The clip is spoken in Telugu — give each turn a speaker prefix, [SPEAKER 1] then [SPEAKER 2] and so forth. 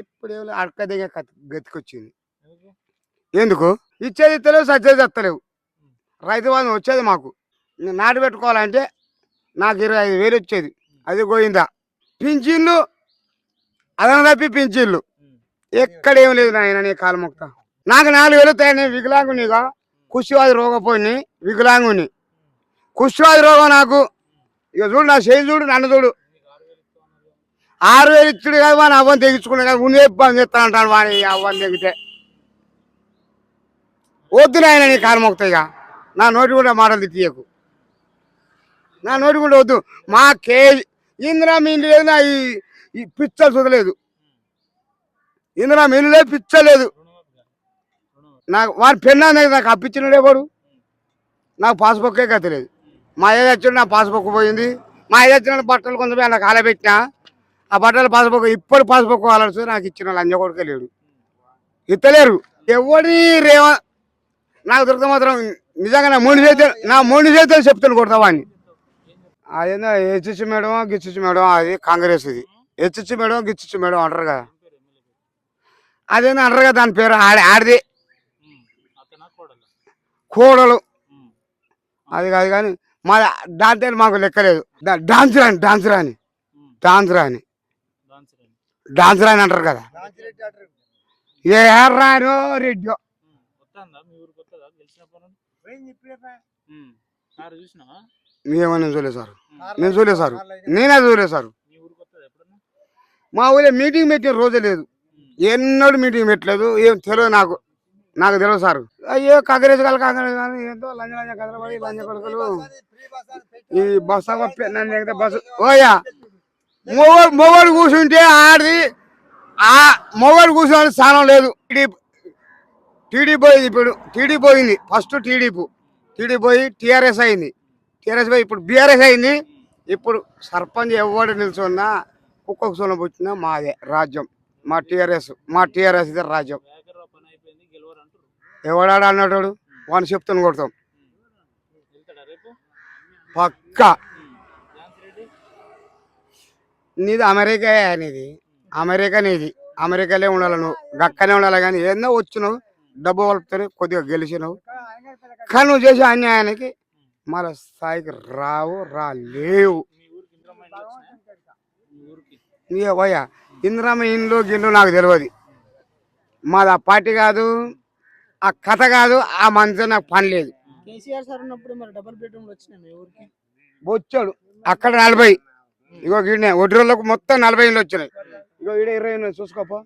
[SPEAKER 1] ఇప్పుడు ఏమో అడక దిగే గతికొచ్చింది.
[SPEAKER 2] ఎందుకు?
[SPEAKER 1] ఇచ్చేది ఇస్తలేవు సచ్చేది చెత్తలేవు రైతు బంధు వచ్చేది మాకు. నాటు పెట్టుకోవాలంటే నాకు ఇరవై ఐదు వేలు వచ్చేది. అది పోయిందా? పింఛన్లు అదన తప్పి పింఛన్లు. ఎక్కడేం లేదు నాయన నీ కాలు మొక్త. నాకు నాలుగు వేలు నేను వికలాంగునిగా కుష్టివాది రోగపోయిని వికలాంగుని. కుష్టివాది రోగం నాకు. ఇక చూడు నా చేయి చూడు నన్ను చూడు
[SPEAKER 2] మీకు ఆరు వేలు ఇస్తా ఉన్నారు
[SPEAKER 1] ఆరు వేలు ఇచ్చుడు కదా వాడిని అవ్వని తెగించుకున్నాడు కానీ ఉండే పని చేస్తా అంటాడు వాడిని అవ్వని తెగితే. వద్దు నాయన నీ కారం ఒకతాయిగా ఇక. నా నోటి కూడా మాటలు తీయకు నా నోటి కూడా వద్దు. మా కేజీ ఇందిరా మీ ఇంటి లేదు నా ఈ పిచ్చలు చూడలేదు ఇందిరా మీ ఇల్లు లేదు పిచ్చ లేదు. నాకు వాడి పెన్నా నాకు అప్పించినడే వాడు. నాకు పాస్బుక్కే గతలేదు మా ఏదో వచ్చిన నా పాస్బుక్ పోయింది. మా ఏదో వచ్చిన బట్టలు కొంచెం నాకు కాలబెట్టినా. ఆ బట్టలు పాస్బుక్ ఇప్పుడు పాస్బుక్ కావాల్సి నాకు ఇచ్చిన లంజ కొడుకే లేడు. ఇత్తలేరు. ఎవడి రేవ నాకు దొరికితే మాత్రం నిజంగా నా మూడు చేతులు నా మూడు చేతులు చెప్తాను కొడతావాడిని అదేందో హెచ్చిచ్చు మేడం గిచ్చిచ్చు మేడం అది కాంగ్రెస్ ఇది. హెచ్చిచ్చు మేడం గిచ్చిచ్చు మేడం అంటారు కదా. అదేందో అంటారు కదా దాని పేరు ఆడి ఆడిది.
[SPEAKER 2] కోడలు.
[SPEAKER 1] అది కాదు కానీ మా దాంట్లో మాకు లెక్కలేదు డాన్స్ రాని డాన్స్ రాని డాన్స్ రాని
[SPEAKER 2] డాన్స్
[SPEAKER 1] రాని అంటారు కదా. ఏ రానో రెడ్డో.
[SPEAKER 2] ఉమ్. వస్తుందా? మీ ఊరికి వస్తుందా? గెలిచినప్పుడు ఉమ్. సార్ చూసినావా?
[SPEAKER 1] మేమని చూడలేదు సార్. నేను చూడలేదు సార్. నేనే చూడలేదు సార్.
[SPEAKER 2] మీ
[SPEAKER 1] ఊళ్ళో మీటింగ్ పెట్టిన రోజే లేదు. ఎన్నడూ మీటింగ్ పెట్టలేదు. ఏం తెలియదు నాకు. నాకు తెలియదు సార్. అయ్యో కాంగ్రెస్ కాదు కాంగ్రెస్ కానీ ఏంటో లంజ లంజ కదలబడి లంజ కొడుకులు. ఈ బస్ నన్ను బస్సు ఓయా! మొగోడు మొగోడు కూర్చుంటే ఆడిది. ఆ మొగోడు కూర్చోని స్థానం లేదు. టీడీపీ టీడీ పోయింది ఇప్పుడు. టీడీ పోయింది. First TDP. టీడీ పోయి టీఆర్ఎస్ అయింది. టీఆర్ఎస్ పోయి ఇప్పుడు బీఆర్ఎస్ అయింది. ఇప్పుడు సర్పంచ్ ఎవడు నిల్చున్నా కుక్కకు సొన పుట్టినా మాదే రాజ్యం. మా టీఆర్ఎస్. మా టీఆర్ఎస్ ఇదే రాజ్యం. ఎవడాడు అన్నాడు వాడిని చెప్తాను కొడతాం. పక్కా. నీది అమెరికా నీది. అమెరికా నీది. అమెరికాలో ఉండాలి నువ్వు. గక్కనే ఉండాలి కానీ ఏందో వచ్చినావు డబ్బు వలుపుతారు కొద్దిగా గెలిచినావు. కానీ నువ్వు చేసే అన్యాయానికి మన స్థాయికి రావు రాలేవు.
[SPEAKER 2] ఊరికి ఇంద్రమ్మ ఇండ్లు
[SPEAKER 1] గిల్లు నాకు తెలియదు మాది ఆ పార్టీ కాదు ఆ కథ కాదు ఆ మనసు నాకు పని లేదు.
[SPEAKER 2] కేసీఆర్ సార్ ఉన్నప్పుడు మరి డబుల్ బెడ్రూమ్ వచ్చినాయి మీ ఊరికి?
[SPEAKER 1] వచ్చాడు. అక్కడ నలభై. ఇగో గిన్నె ఒడ్రోళ్ళకు మొత్తం నలభై ఇండ్లు వచ్చినాయి ఇగో ఈడ ఇరవై చూసుకోపో.